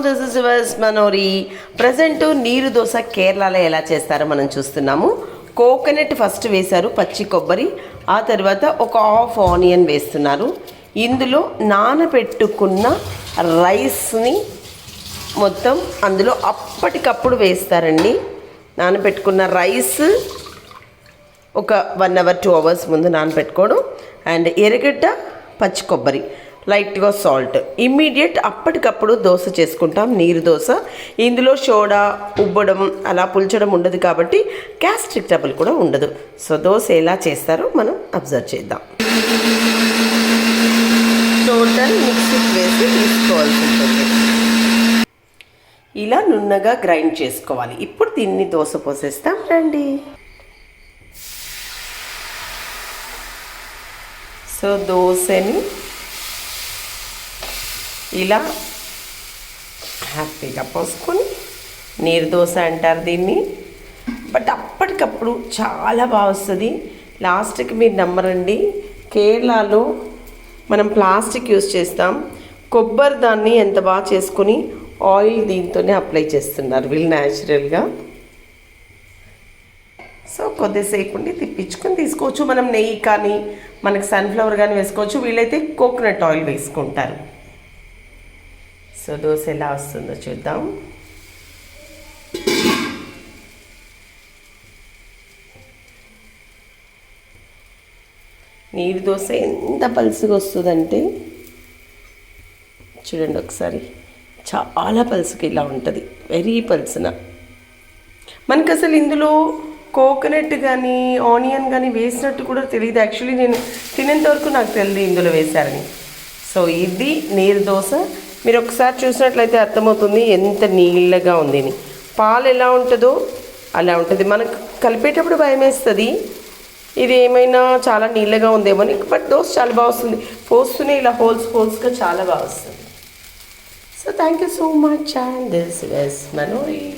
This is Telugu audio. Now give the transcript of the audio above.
This is yours Manori. Present నీరు దోశ కేరళలో ఎలా చేస్తారో మనం చూస్తున్నాము. కోకోనట్ ఫస్ట్ వేశారు పచ్చి కొబ్బరి. ఆ తర్వాత ఒక హాఫ్ ఆనియన్ వేస్తున్నారు. ఇందులో నానబెట్టుకున్న రైస్ని మొత్తం అందులో అప్పటికప్పుడు వేస్తారండి. నానబెట్టుకున్న రైస్ ఒక వన్ అవర్ టూ అవర్స్ ముందు నానబెట్టుకోవడం. అండ్ ఎర్రగడ్డ పచ్చి కొబ్బరి. లైట్గా సాల్ట్. ఇమ్మీడియట్ అప్పటికప్పుడు దోశ చేసుకుంటాం. నీరు దోశ. ఇందులో సోడా ఉబ్బడం అలా పుల్చడం ఉండదు కాబట్టి గ్యాస్ట్రిక్ ట్రబుల్ కూడా ఉండదు. సో దోశ ఎలా చేస్తారో మనం అబ్జర్వ్ చేద్దాం. టోటల్ మిక్సీకి వేసి తీసుకోవాల్సి ఉంటుంది. ఇలా నున్నగా గ్రైండ్ చేసుకోవాలి. ఇప్పుడు దీన్ని దోశ పోసేస్తాం. రండి. సో దోశని ఇలా హ్యాపీగా పోసుకొని నీరు దోశ అంటారు దీన్ని. బట్ అప్పటికప్పుడు చాలా బాగా వస్తుంది. లాస్ట్కి మీరు నమ్మరండి కేరళలో మనం ప్లాస్టిక్ యూస్ చేస్తాం. కొబ్బరి దాన్ని ఎంత బాగా చేసుకొని ఆయిల్ దీంతోనే అప్లై చేస్తున్నారు వీళ్ళు న్యాచురల్గా. సో కొద్దిసేపు ఉండి తిప్పించుకొని తీసుకోవచ్చు. మనం నెయ్యి కానీ మనకి సన్ఫ్లవర్ కానీ వేసుకోవచ్చు. వీళ్ళైతే కోకోనట్ ఆయిల్ వేసుకుంటారు. సో దోశ ఎలా వస్తుందో చూద్దాం. నీరు దోశ ఎంత పలుసుగా వస్తుందంటే చూడండి ఒకసారి చాలా పలుసుకి ఇలా ఉంటుంది వెరీ పలుసున. మనకు అసలు ఇందులో కోకోనట్ కానీ ఆనియన్ కానీ వేసినట్టు కూడా తెలియదు యాక్చువల్లీ నేను తినేంత వరకు నాకు తెలియదు ఇందులో వేశారని. సో ఇది నీరు దోశ మీరు ఒకసారి చూసినట్లయితే అర్థమవుతుంది ఎంత నీళ్ళగా ఉంది అని. పాలు ఎలా ఉంటుందో అలా ఉంటుంది. మనకు కలిపేటప్పుడు భయం వేస్తుంది ఇది ఏమైనా చాలా నీళ్ళగా ఉందేమో అని. బట్ దోశ చాలా బాగా వస్తుంది. పోస్తూనే ఇలా హోల్స్ హోల్స్గా చాలా బాగా వస్తుంది. So thank you so much and this was Manori